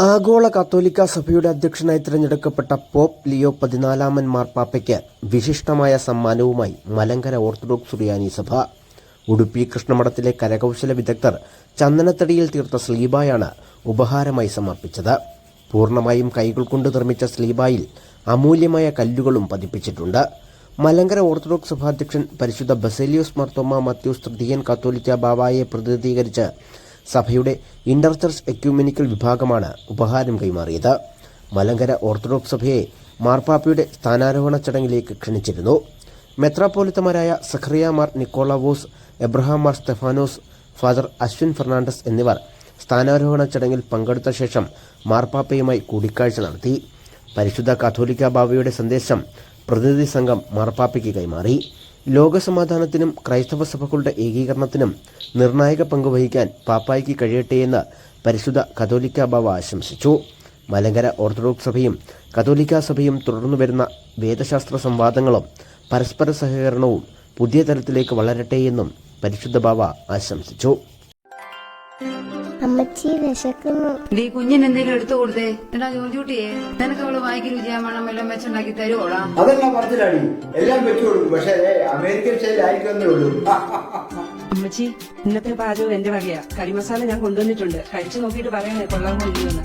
ആഗോള കത്തോലിക്ക സഭയുടെ അധ്യക്ഷനായി തിരഞ്ഞെടുക്കപ്പെട്ട പോപ്പ് ലിയോ പതിനാലാമൻ മാർപ്പാപ്പയ്ക്ക് വിശിഷ്ടമായ സമ്മാനവുമായി മലങ്കര ഓർത്തഡോക്സ് സുറിയാനി സഭ. ഉടുപ്പി കൃഷ്ണമഠത്തിലെ കരകൗശല വിദഗ്ധർ ചന്ദനത്തടിയിൽ തീർത്ത സ്ലീബായാണ് ഉപഹാരമായി സമർപ്പിച്ചത്. പൂർണമായും കൈകൾ കൊണ്ട് നിർമ്മിച്ച സ്ലീബായിൽ അമൂല്യമായ കല്ലുകളും പതിപ്പിച്ചിട്ടുണ്ട്. മലങ്കര ഓർത്തഡോക്സ് സഭാധ്യക്ഷൻ പരിശുദ്ധ ബസേലിയോസ് മർത്തോമ മത്യൂസ് തൃതീയൻ കത്തോലിക്ക ബാവായെ പ്രതിനിധീകരിച്ച് സഭയുടെ ഇന്റർചർച്ച് എക്യൂമെനിക്കൽ വിഭാഗമാണ് ഉപഹാരം കൈമാറിയത്. മലങ്കര ഓർത്തഡോക്സ് സഭയെ മാർപ്പാപ്പയുടെ സ്ഥാനാരോഹണ ചടങ്ങിലേക്ക് ക്ഷണിച്ചിരുന്നു. മെത്രാപ്പോലിത്തമാരായ സഖറിയ മാർ നിക്കോളാവോസ് എബ്രഹാം മാർ സ്റ്റെഫാനോസ് ഫാദർ അശ്വിൻ ഫെർണാണ്ടസ് എന്നിവർ സ്ഥാനാരോഹണ ചടങ്ങിൽ പങ്കെടുത്ത ശേഷം മാർപ്പാപ്പയുമായി കൂടിക്കാഴ്ച നടത്തി. പരിശുദ്ധ കാത്തോലിക്ക ബാവയുടെ സന്ദേശം പ്രതിനിധി സംഘം മാർപ്പാപ്പയ്ക്ക് കൈമാറി. ലോകസമാധാനത്തിനും ക്രൈസ്തവ സഭകളുടെ ഏകീകരണത്തിനും നിർണായക പങ്ക് വഹിക്കാൻ പാപ്പായ്ക്ക് കഴിയട്ടെയെന്ന് പരിശുദ്ധ കത്തോലിക്ക ബാവ ആശംസിച്ചു. മലങ്കര ഓർത്തഡോക്സ് സഭയും കത്തോലിക്ക സഭയും തുടർന്നു വരുന്ന വേദശാസ്ത്ര സംവാദങ്ങളും പരസ്പര സഹകരണവും പുതിയ തലത്തിലേക്ക് വളരട്ടെയെന്നും പരിശുദ്ധ ബാവ ആശംസിച്ചു. അമ്മച്ചി വിശക്കുന്നു. നീ കുഞ്ഞിന് എന്തെങ്കിലും എടുത്തു കൊടുത്തേ? എടാ ജോർജൂട്ടിയെ നിനക്ക് അവൾ വായിക്ക് രുചിയാമണം എല്ലാം വെച്ചുണ്ടാക്കി തരുവോടാ? അതെല്ലാം മനസ്സിലാടി എല്ലാം വെച്ചു കൊടുക്കും പക്ഷേ അമേരിക്കൻ സ്റ്റൈൽ ആയിരിക്കുന്നേ ഉള്ളൂ. അമ്മച്ചി ഇന്നത്തെ പാചകം എന്റെ വകയാ. കരിമസാല ഞാൻ കൊണ്ടുവന്നിട്ടുണ്ട്. കഴിച്ചു നോക്കിയിട്ട് പറയണേ കൊള്ളാൻ ഇല്ലയോന്ന്